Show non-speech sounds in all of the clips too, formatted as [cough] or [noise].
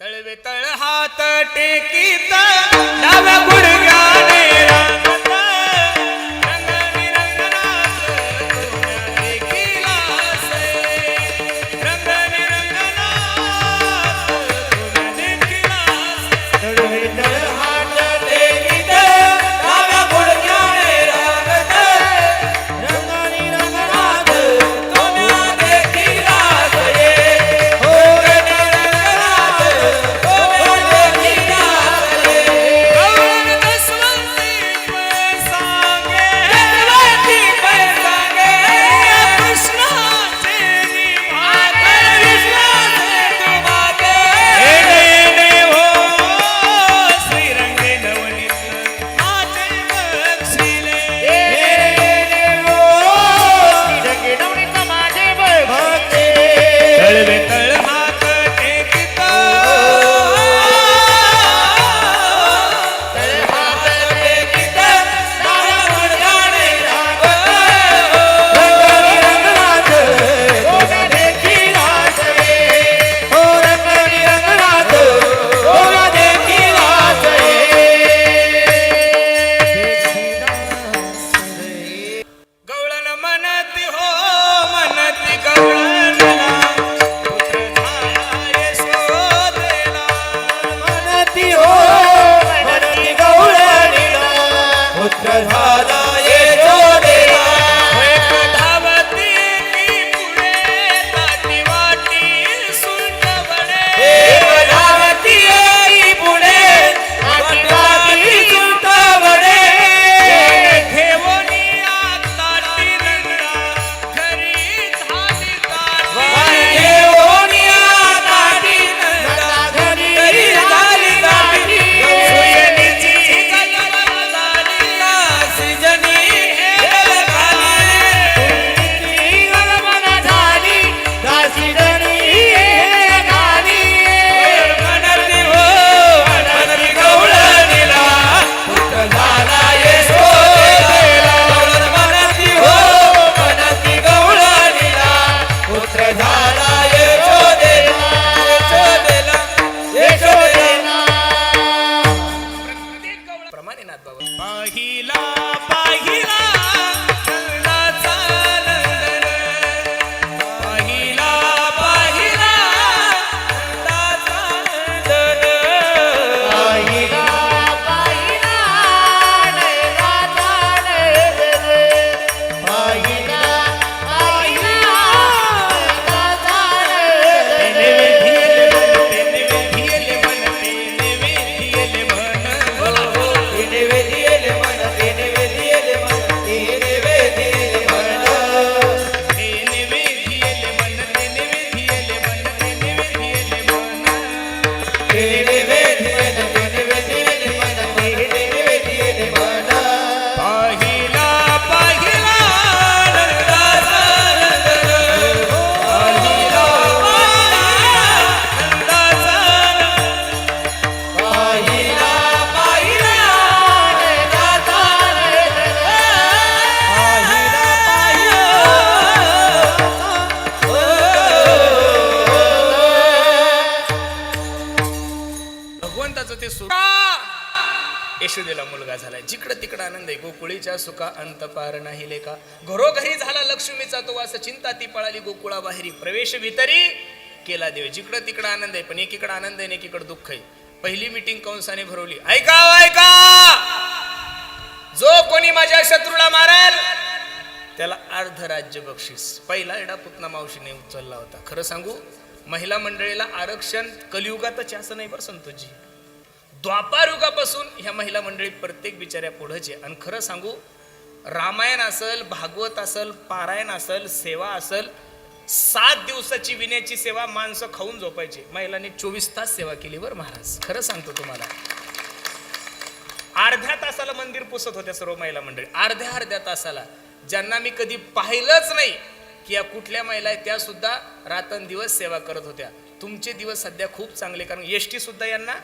तळवे तळ हात टेकीत. डाव्या गुडघ्याने ती पळाली गोकुळाबाहेरी. प्रवेश भितरी केला देव. जिकडं तिकडं आनंद आहे पण एकीकडे आनंद आहे आणि एकीकडे दुःख आहे. पहिली मिटिंग कंसाने भरवली. ऐका ऐका! जो कोणी माझ्या शत्रूला मारेल त्याला अर्ध राज्य बक्षीस. पहिला एडा पुतना मावशीने उचलला होता. खरं सांगू महिला मंडळीला आरक्षण कलियुगातच असं नाही बरं संतोषजी. द्वापार युगापासून ह्या महिला मंडळी प्रत्येक बिचाऱ्या पुढचे आणि खरं सांगू रामायण असल भागवत असल पारायण असल सेवा असल सात दिवसाची विण्याची सेवा माणसं खाऊन झोपायची. महिलांनी चोवीस तास सेवा केली बरं महाराज. खरं सांगतो तुम्हाला. अर्ध्या तासाला मंदिर पुसत होत्या सर्व महिला मंडळी. अर्ध्या अर्ध्या तासाला. ज्यांना मी कधी पाहिलंच नाही की या कुठल्या महिला आहेत त्या सुद्धा रात्रंदिवस सेवा करत होत्या. तुमचे दिवस सध्या खूप चांगले कारण एस सुद्धा यांना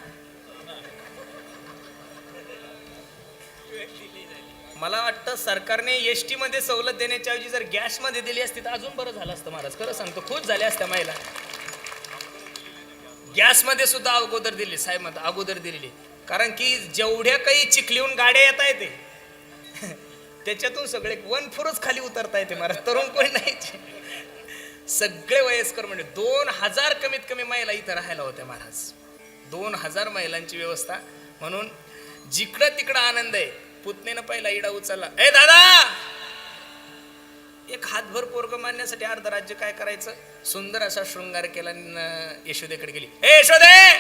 मला वाटतं सरकारने एस टीमध्ये सवलत देण्याच्या ऐवजी जर गॅसमध्ये दिली असती तर अजून बरं झालं असतं महाराज. खरं सांगतो खुश झाल्या असत्या महिला. गॅसमध्ये सुद्धा अगोदर दिली साहेब अगोदर दिलेली. कारण की जेवढ्या काही चिखलीहून गाड्या येत येते त्याच्यातून सगळे वन फोरच खाली उतरता येते महाराज तरुण कोणी नाही सगळे वयस्कर म्हणजे दोन हजार कमीत कमी महिला इथं राहायला होत्या महाराज. दोन हजार महिलांची व्यवस्था म्हणून जिकडं तिकडं आनंद आहे पुतणेनं पहिला इडा उचलला. ए दादा! एक हातभर पोरग मानण्यासाठी अर्ध राज्य काय करायचं? सुंदर असा शृंगार केला यशोदेकडे गेली. ए यशोदे!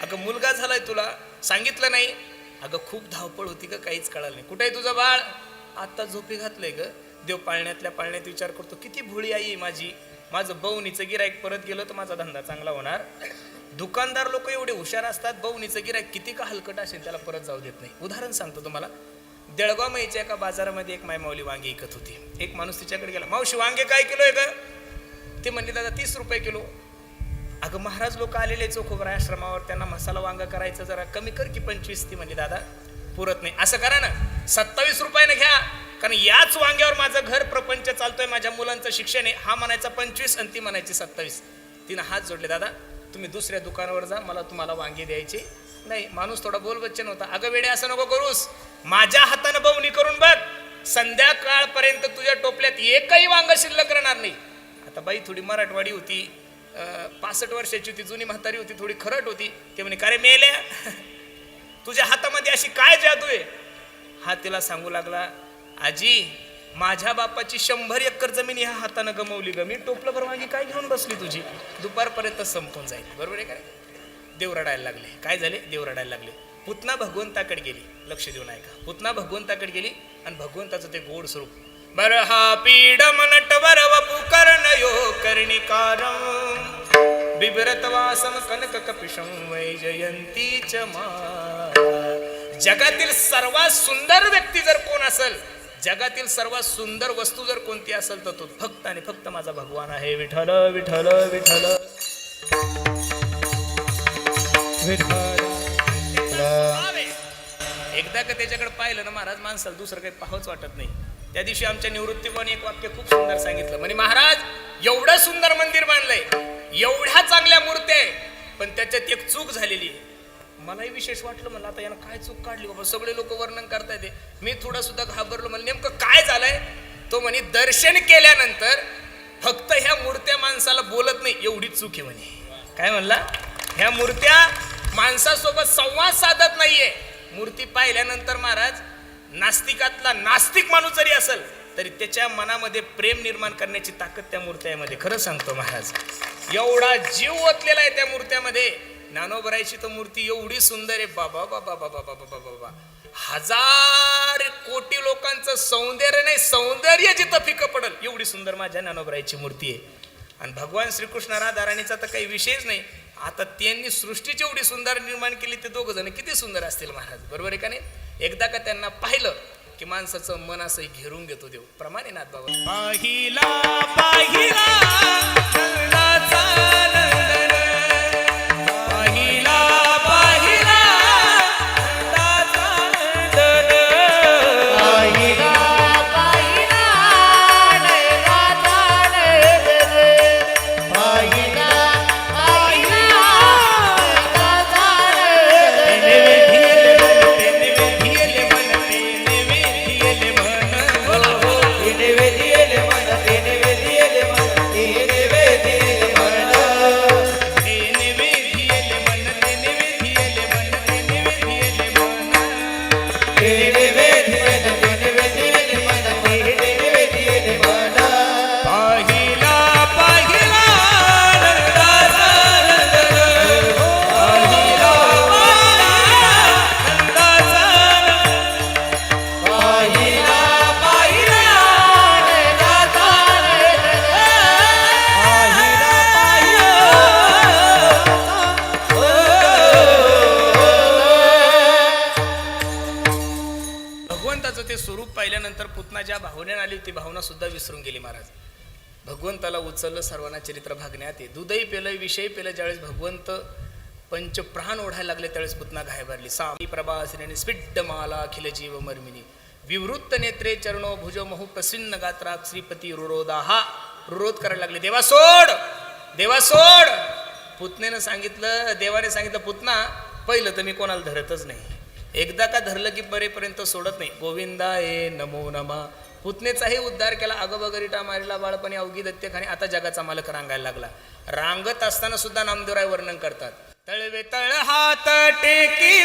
अगं मुलगा झालाय तुला. सांगितलं नाही. अगं खूप धावपळ होती ग काहीच कळालं नाही. कुठे आहे तुझं बाळ? आता झोपी घातलंय ग. देव पाळण्यातल्या पाळण्यात विचार करतो. किती भोळी आई माझी. माझं बवणीचं गिराईक परत गेलं तर माझा धंदा चांगला होणार. दुकानदार लोक एवढे हुशार असतात बवणीचं गिराईक किती का हलकट असेल त्याला परत जाऊ देत नाही. उदाहरण सांगतो तुम्हाला. देळगाव माईच्या एका बाजारामध्ये एक मायमावली वांगे विकत होती. एक माणूस तिच्याकडे गेला मावशी वांगे काय किलो आहे का ते म्हणले दादा तीस रुपये किलो. अगं महाराज लोक आलेले चोखोबर आश्रमावर त्यांना मसाला वांगा करायचं जरा कमी कर की पंचवीस ती म्हणली दादा पुरत नाही. असं करा ना सत्तावीस रुपयानं घ्या कारण याच वांग्यावर माझं घर प्रपंच चालतोय माझ्या मुलांचं शिक्षण आहे हा म्हणायचा पंचवीस आणि ती म्हणायची सत्तावीस. तिनं हात जोडले दादा तुम्ही दुसऱ्या दुकानावर जा मला तुम्हाला वांगे द्यायची नाही माणूस थोडा बोलबच्चन होता. अगं वेडे असं नको करूस. माझ्या हातानं बवणी करून बघ. संध्याकाळपर्यंत तुझ्या टोपल्यात एकही वांग शिल्लक राहणार नाही. आता बाई थोडी मराठवाडी होती. पासष्ट वर्षाची होती जुनी म्हातारी होती थोडी खरट होती. ते म्हणे का रे मेल्या? [laughs] तुझ्या हातामध्ये अशी काय जादू आहे? हा तिला सांगू लागला आजी माझ्या बापाची शंभर एकर जमीन ह्या हातानं गमवली ग. मी टोपलं भर वांगी काय घेऊन बसली तुझी? दुपारपर्यंत संपून जाईल. बरोबर आहे काय देव रडायला लागले. काय झाले? देव रडायला लागले. पुतना भगवंताकडे गेली. लक्ष देऊन ऐका पुतना भगवंताकडे गेली आणि भगवंताचं ते गोड स्वरूप. बर हा पीड मनट वर कर्ण यो कर्णिकारम बिभरत वासम कनक कपिशम वैजयंती च जगातील सर्वात सुंदर व्यक्ती जर कोण असेल जगातील सर्वात सुंदर वस्तू जर कोणती असेल तर तो फक्त आणि फक्त माझा भगवान आहे. विठल विठल विठल एकदा का त्याच्याकडे पाहिलं ना महाराज माणसाला दुसरं काही पाहच वाटत नाही. त्या दिवशी आमच्या निवृत्तीपणे एक वाक्य खूप सुंदर सांगितलं. म्हणे महाराज एवढं सुंदर मंदिर बांधलंय. एवढ्या चांगल्या मूर्त्या आहे पण त्याच्यात एक चूक झालेली आहे. मलाही विशेष वाटलं म्हणलं आता यानं काय चूक काढली? बाबा सगळे लोक वर्णन करतायत येते मी थोडा सुद्धा घाबरलो मला नेमकं काय झालंय? तो म्हणे दर्शन केल्यानंतर फक्त ह्या मूर्त्या माणसाला बोलत नाही. एवढी चूक आहे म्हणे. काय म्हणला? ह्या मूर्त्या माणसासोबत संवाद साधत नाहीये. मूर्ती पाहिल्यानंतर महाराज नास्तिकातला नास्तिक माणूस जरी असेल तरी त्याच्या मनामध्ये प्रेम निर्माण करण्याची ताकद त्या मूर्त्यामध्ये. खरं सांगतो महाराज एवढा जीव ओतलेला आहे त्या मूर्त्यामध्ये. ज्ञानोबरायची तर मूर्ती एवढी सुंदर आहे. बाबा बाबा बाबा बाबा बाबा बाबा हजार कोटी लोकांचं सौंदर्य नाही सौंदर्य जिथं फिकं पडल एवढी सुंदर माझ्या ज्ञानोबरायची मूर्ती आहे. आणि भगवान श्रीकृष्ण राधा राणीचा तर काही विषयच नाही. आता त्यांनी सृष्टीची एवढी सुंदर निर्माण केली ते दोघं जण किती सुंदर असतील महाराज? बरोबर आहे का नाही? एकदा का त्यांना पाहिलं की माणसाचं मन असं घेरून घेतो देव. प्रमाणे नाथ बाबा. पाहिला पाहिला भगवंताला सर्वांना चरित्र भागण्यात ये. दुधही पेलं विषय पेलं ज्यावेळेस भगवंत पंच प्राण ओढायला लागले त्यावेळेस पुतना घाय भरली. सामी प्रभासिनी स्पिड्ड माला अखिल जीव मर्मिनी. विवृत्त नेत्रे चरणो भुजो महु प्रसिन्न गात्रा श्रीपती रुरोदा हा रुरोध करायला लागले. देवा सोड! देवा सोड! पुतनेनं सांगितलं देवाने सांगितलं पुतना पहिलं तर मी कोणाला धरतच नाही. एकदा का धरलं की बरेपर्यंत सोडत नाही. गोविंदा ए नमो नमा. पुतनेचाही उद्धार केला. अगबगरिटा मारिला बाळपणी अवघी दत्त्यखाने आता जगाचा मालक रांगायला लागला. रांगत असताना सुद्धा नामदेवराय वर्णन करतात. तळवे तळ हात टेकी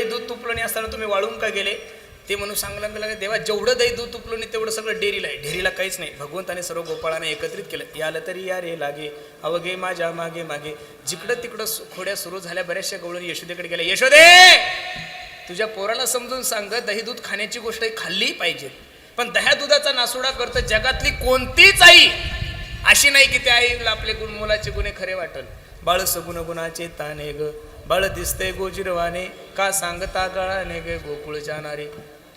दही दूध तुपलं नाही असताना तुम्ही वाळून का गेले? ते म्हणून सांगायला लागले देवा जेवढं दही दूध तुपलं नाही तेवढं सगळं डेअरीला आहे. डेअरीला काहीच नाही. भगवंताने सर्व गोपाळाने एकत्रित केलं. याला तरी या रे लागे अवघे माझ्या मागे मागे. जिकडं तिकडं खोड्या सुरू झाल्या बऱ्याचशा गवळून यशोदेकडे गेल्या. यशोदे तुझ्या पोराला समजून सांग दही दूध खाण्याची गोष्ट खाल्ली पाहिजे. पण दह्या दुधाचा नासुडा करतं जगातली कोणतीच आई अशी नाही की त्या आईला आपले गुण मुलाचे गुन्हे खरे वाटल. बाळ सगुण गुणाचे ताने ग बळ दिसते गोजिरवाने. का सांगता गळाने ग गोकुळ जाणारे?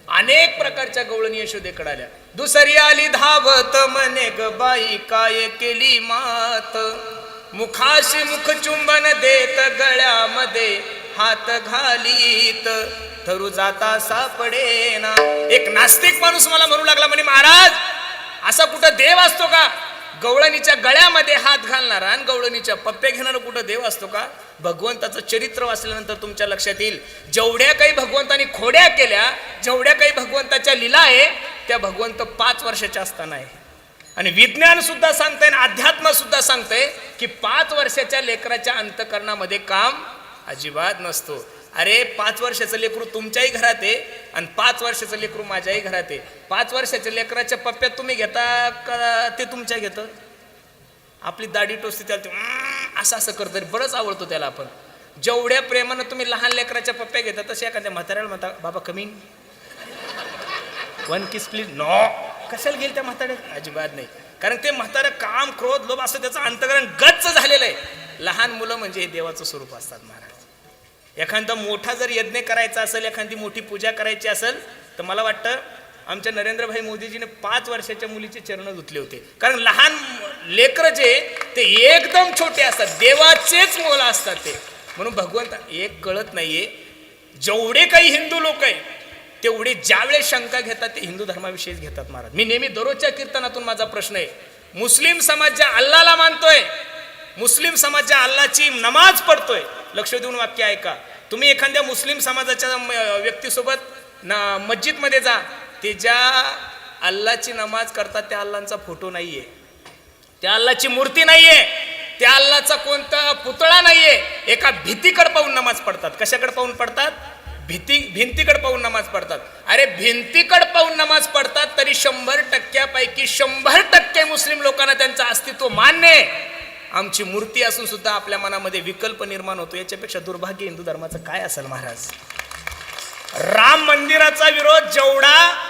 अनेक प्रकारच्या गवळणी यशोदेकडे आल्या. दुसरी आली धावत मने ग बाई काय केली मात? मुखाशी मुख चुंबन देत गळ्यामध्ये हात घालीत. थरू जाता सापडेना. एक नास्तिक माणूस मला म्हणू लागला म्हणे महाराज असा कुठं देव असतो का? गवळणीच्या गळ्यामध्ये हात घालणारा आणि गवळणीच्या पप्पे घेणारा कुठं देव असतो का? भगवंताचं चरित्र वाचल्यानंतर तुमच्या लक्षात येईल जेवढ्या काही भगवंतानी खोड्या केल्या जेवढ्या काही भगवंताच्या लीला आहे त्या भगवंत पाच वर्षाच्या असताना आहे. आणि विज्ञान सुद्धा सांगतंय आणि अध्यात्म सुद्धा सांगतंय की पाच वर्षाच्या लेकराच्या अंतकरणामध्ये काम अजिबात नसतो. अरे पाच वर्षाचं लेकरू तुमच्याही घरात आहे आणि पाच वर्षाचं लेकरू माझ्याही घरात आहे. पाच वर्षाच्या लेकराच्या पप्प्यात तुम्ही घेता का ते तुमच्या घेतं? आपली दाढी टोचते त्याला असं असं करतो रे, बरंच आवडतो त्याला आपण. जेवढ्या प्रेमानं तुम्ही लहान लेकराच्या पप्प्या घेता तसे एखाद्या म्हाताऱ्याला म्हणता बाबा कमी वन किस प्लीज नो कशाला गेल त्या म्हाताऱ्या? अजिबात नाही. कारण ते म्हातारं काम क्रोध लोभ असं त्याचं अंतकरण गच्च झालेलं आहे. लहान मुलं म्हणजे हे देवाचं स्वरूप असतात महाराज. एखादा मोठा जर यज्ञ करायचा असेल एखादी मोठी पूजा करायची असेल तर मला वाटतं आमच्या नरेंद्रभाई मोदीजीने पाच वर्षाच्या मुलीचे चरण धुतले होते. कारण लहान लेकरं जे ते एकदम छोटे असतात. देवाचेच मोल असतात ते. म्हणून भगवंत एक कळत नाहीये जेवढे काही हिंदू लोक आहे तेवढे ज्यावेळेस शंका घेतात ते हिंदू धर्माविषयीच घेतात महाराज. मी नेहमी दररोजच्या कीर्तनातून माझा प्रश्न आहे. मुस्लिम समाज ज्या अल्लाला मानतोय मुस्लिम समाज ज्या अल्लाची नमाज पडतोय लक्ष देऊन वाक्य ऐका. तुम्ही एखाद्या मुस्लिम समाजाच्या व्यक्तीसोबत ना मस्जिदमध्ये जा. ते ज्या अल्लाची नमाज करतात त्या अल्लांचा फोटो नाहीये. त्या अल्लाची मूर्ती नाहीये. त्या अल्लाचा कोणता पुतळा नाहीये. एका भीतीकडे पाहून नमाज पडतात. कशाकडे पाहून पडतात? भीती भिंतीकडे पाहून नमाज पडतात. अरे भिंतीकडे पाहून नमाज पडतात तरी शंभर टक्क्यापैकी शंभर टक्के मुस्लिम लोकांना त्यांचं अस्तित्व मान्य आहे. आमची मूर्ती असून सुद्धा आपल्या मनामध्ये विकल्प निर्माण होतो. याच्यापेक्षा दुर्भाग्य हिंदू धर्माचं काय असेल महाराज? राम मंदिराचा विरोध जेवढा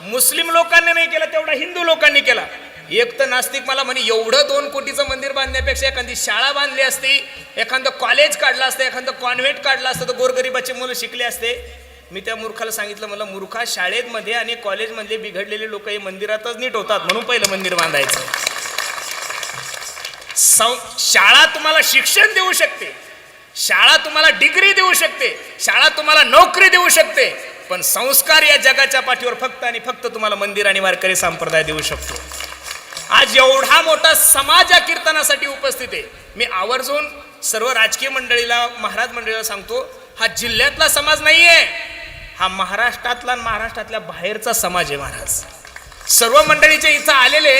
मुस्लिम लोकांनी नाही केला तेवढा हिंदू लोकांनी केला. एक तर नास्तिक मला म्हणे एवढं दोन कोटीचं मंदिर बांधण्यापेक्षा एखादी शाळा बांधली असती एखादं कॉलेज काढलं असतं एखादं कॉन्व्हेंट काढलं असतं तर गोरगरिबाचे मुलं शिकले असते. मी त्या मूर्खाला सांगितलं मला मूर्खा शाळेमध्ये आणि कॉलेजमध्ये बिघडलेले लोक हे मंदिरातच नीट होतात म्हणून पहिलं मंदिर बांधायचं. सं- शाळा तुम्हाला शिक्षण देऊ शकते. शाळा तुम्हाला डिग्री देऊ शकते. शाळा तुम्हाला नोकरी देऊ शकते. पण संस्कार या जगाच्या पाठीवर फक्त आणि फक्त तुम्हाला मंदिर आणि वारकरी संप्रदाय देऊ शकतो. आज एवढा मोठा समाज या कीर्तनासाठी उपस्थित आहे. मी आवर्जून सर्व राजकीय मंडळीला महाराज मंडळीला सांगतो हा जिल्ह्यातला समाज नाहीये. हा महाराष्ट्रातला आणि महाराष्ट्रातल्या बाहेरचा समाज आहे महाराज. सर्व मंडळीचे इथं आलेले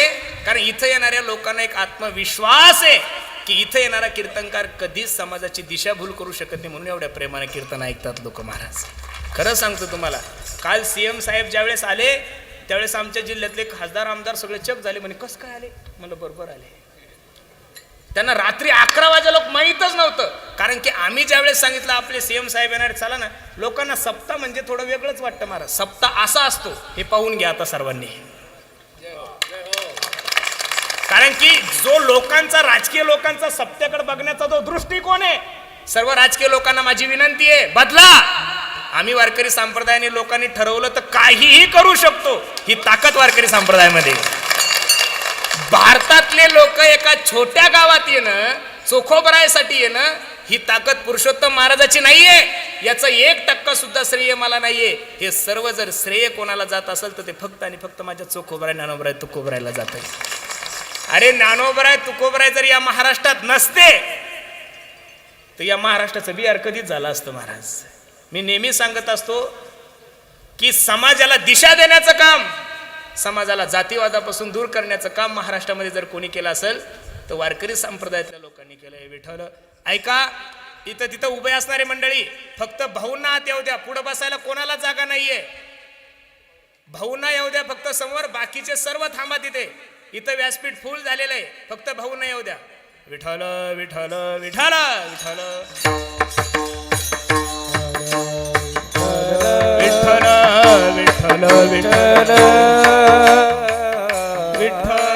कारण इथं येणाऱ्या लोकांना एक आत्मविश्वास आहे की इथं येणारा कीर्तनकार कधीच समाजाची दिशाभूल करू शकत नाही म्हणून एवढ्या प्रेमाने कीर्तन ऐकतात लोक महाराज. खरं सांगतो तुम्हाला काल सीएम साहेब ज्यावेळेस आले त्यावेळेस आमच्या जिल्ह्यातले खासदार आमदार सगळे चक झाले म्हणे कसं काय आले? मला बरोबर आले. त्यांना रात्री अकरा वाजे लोक माहीतच नव्हतं कारण की आम्ही ज्यावेळेस सांगितलं आपले सीएम साहेब येणार चला ना. लोकांना सप्ताह म्हणजे थोडं वेगळंच वाटतं महाराज. सप्ताह असा असतो हे पाहून घ्या आता सर्वांनी. कारण की जो लोकांचा राजकीय लोकांचा सत्याकडे बघण्याचा जो दृष्टिकोन आहे सर्व राजकीय लोकांना माझी विनंती आहे बदला! आम्ही वारकरी संप्रदायाने लोकांनी ठरवलं तर काहीही करू शकतो. ही ताकद वारकरी संप्रदायामध्ये भारतातले लोक एका छोट्या गावात येणं चोखोबरायसाठी येणं ही ताकद पुरुषोत्तम महाराजाची नाहीये. याचं एक टक्का सुद्धा श्रेय मला नाहीये. हे सर्व जर श्रेय कोणाला जात असेल तर ते फक्त आणि फक्त माझ्या चोखोबराय ज्ञानोबराय तुकोबरायला जात आहे अरे ज्ञानोबराय तुकोबराय जर या महाराष्ट्रात नसते तर या महाराष्ट्राचं बिहार कधीच झालं असतं महाराज. मी नेहमी सांगत असतो की समाजाला दिशा देण्याचं काम समाजाला जातीवादापासून दूर करण्याचं काम महाराष्ट्रामध्ये जर कोणी केलं असेल तर वारकरी संप्रदायातल्या लोकांनी केलं हे विठ्ठल. ऐका इथं तिथं उभे असणारे मंडळी फक्त भाऊंना आत येऊ द्या पुढं बसायला कोणाला जागा नाहीये. भाऊंना येऊ द्या फक्त समोर बाकीचे सर्व थांबा तिथे. इथं व्यासपीठ फुल झालेलं आहे फक्त भाऊंना येऊ द्या. विठ्ठल विठ्ठल विठ्ठल विठ्ठल. ਵਿਠਲ ਵਿਠਲ। ਵਿਠਲ।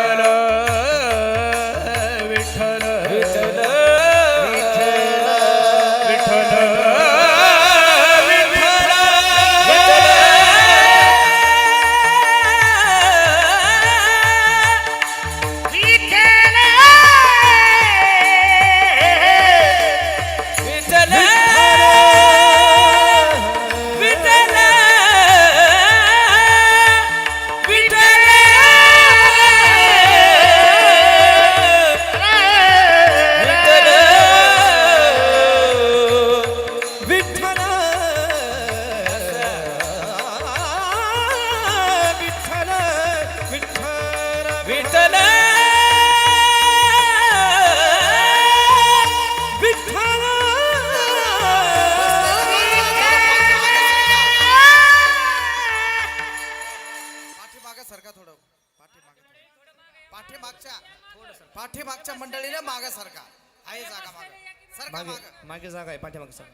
영상